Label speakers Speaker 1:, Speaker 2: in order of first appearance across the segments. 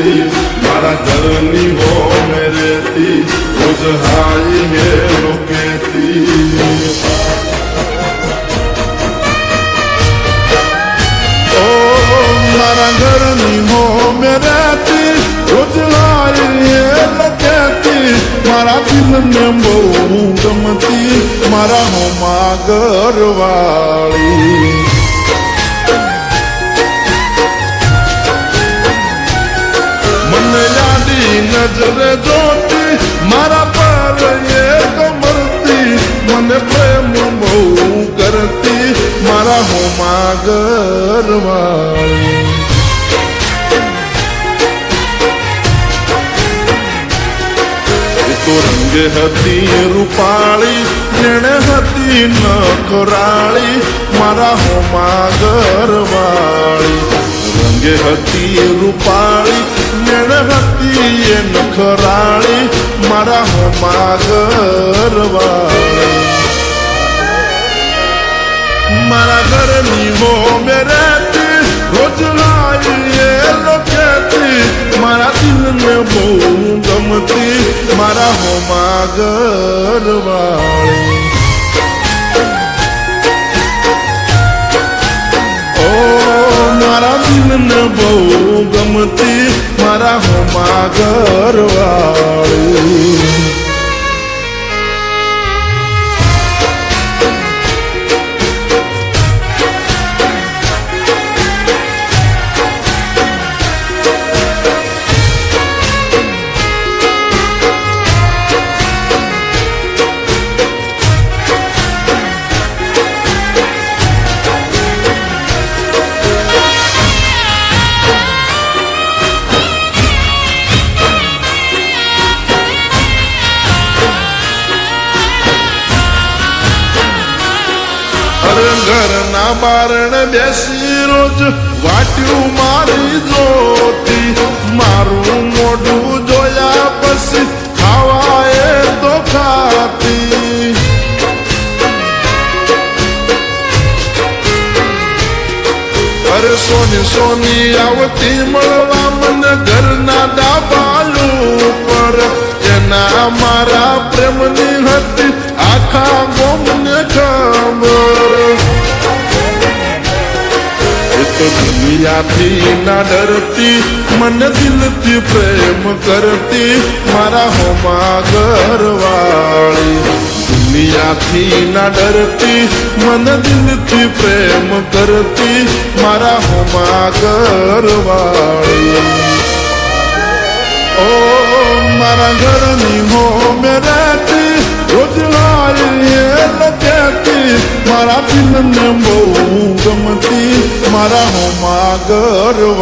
Speaker 1: લોકેતી મારા ઘરની હો મેરેતી રોજ હાઈએ લોકેતી ઓ મારા ઘરની હો મેરેતી રોજ હાઈએ લોકેતી મારા દિલને બહુ ગમતી મારા હોમાં ઘરવાળી નજરે જોતી, મારા પર એ કમરતી મને પ્રેમ બહુ કરતી, મારા હોમાં ઘરવાળી તો રંગે હતી રૂપાળી જેણે હતી નખરાળી, મારા હોમાં ઘરવાળી રંગે હતી રૂપાળી જેણે હતી એ નખરાળી મારા હોમા ઘરવાળી મારા ઘરની હો મેરેતી રોજ લાવીએ લોકેતી મારા બહુ ગમતી મારા હોમા ઘરવાળી મારા દિલને બહુ ગમતી મારા હોમાં ઘરવાળી ઘરના બારણ બેસી રોજ વાટ્યું મારી જોતી મારું મોઢું જોયા પછી ખાવા એ તો ખાતી. સોની સોની, આવતી મળવા મને ઘરના ડાબાલું પર. એના મારા પ્રેમની હતી આખા ગોમને ખબર. તો દુનિયાથી ના ડરતી, મન દિલથી પ્રેમ કરતી, મારા હોમાં ઘરવાળી. દુનિયાથી ના ડરતી, મન દિલથી પ્રેમ કરતી, મારા હોમાં ઘરવાળી. ઓ મારા ઘરની હો મેરેતી રોજ લાવીએ લગેતી મારા દિલને બહુ ગમતી, મારા હોમાં માગરવાળી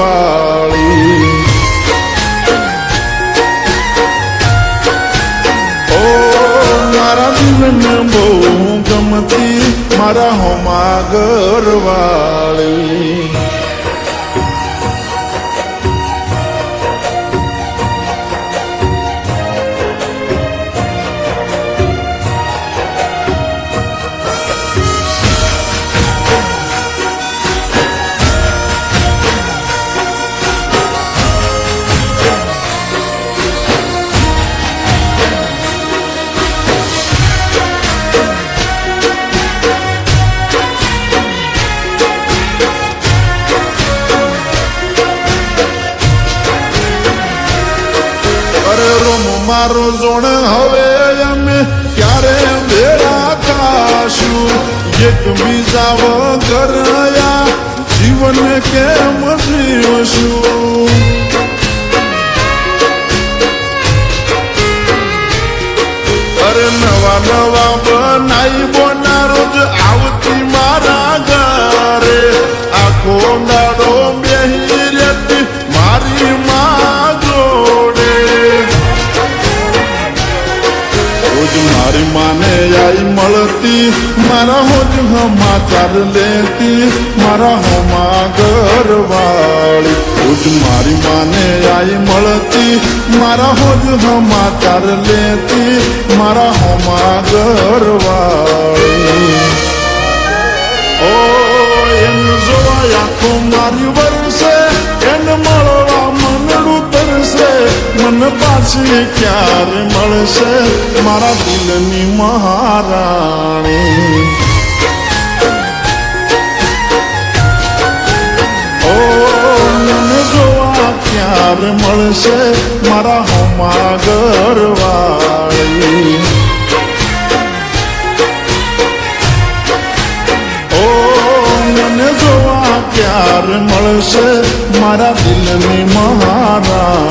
Speaker 1: ઓ મારા દિલને બહુ ગમતી મારા હોમાં ઘરવાળી મારો જોણ હવે અમે ક્યારે ભેળા થાશું એક બીજા વગર જીવન કેમ જીવશું? અરે નવા નવા બનાઈ બોના રોજ આવતી મારી માને આઈ મળતી, મારા હોજ સમાચાર લેતી, મારા હોમા ઘરવાળી. રોજ મારી માને આઈ મળતી, મારા હોજ સમાચાર લેતી, મારા હોમાં ઘરવાળી. ઓ, એમ જોવા આખો મારી વર્ષે પાછી ક્યારે મળશે? મારા દિલની મહારાણી. ઓ, મને જોવા ક્યારે મળશે? મારા હોમા ઘરવાળી. ક્યારે મળશે મારા દિલની મહારાણી.